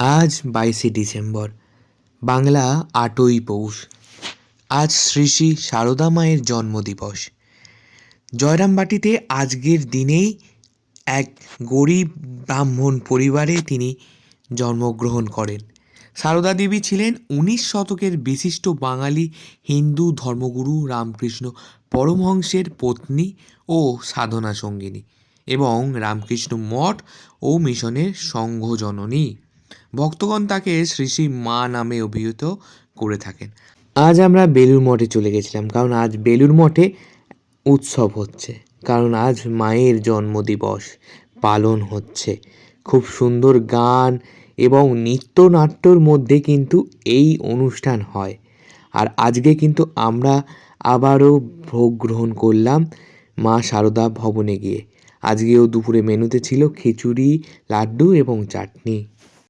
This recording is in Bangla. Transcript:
আজ বাইশে ডিসেম্বর, বাংলা আটই পৌষ। আজ শ্রী শ্রী সারদা মায়ের জন্মদিবস। জয়রামবাটিতে আজকের দিনেই এক গরিব ব্রাহ্মণ পরিবারে তিনি জন্মগ্রহণ করেন। সারদা দেবী ছিলেন উনিশ শতকের বিশিষ্ট বাঙালি হিন্দু ধর্মগুরু রামকৃষ্ণ পরমহংসের পত্নী ও সাধনা সঙ্গিনী এবং রামকৃষ্ণ মঠ ও মিশনের সংঘজননী। ভক্তগণ তাকে শ্রী শ্রী মা নামে অভিহিত করে থাকেন। আজ আমরা বেলুর মঠে চলে গেছিলাম, কারণ আজ বেলুর মঠে উৎসব হচ্ছে, কারণ আজ মায়ের জন্মদিবস পালন হচ্ছে। খুব সুন্দর গান এবং নৃত্যনাট্যর মধ্যে কিন্তু এই অনুষ্ঠান হয়। আর আজকে কিন্তু আমরা আবারও ভোগ গ্রহণ করলাম মা সারদা ভবনে গিয়ে। আজকেও দুপুরে মেনুতে ছিল খিচুড়ি, লাড্ডু এবং চাটনি।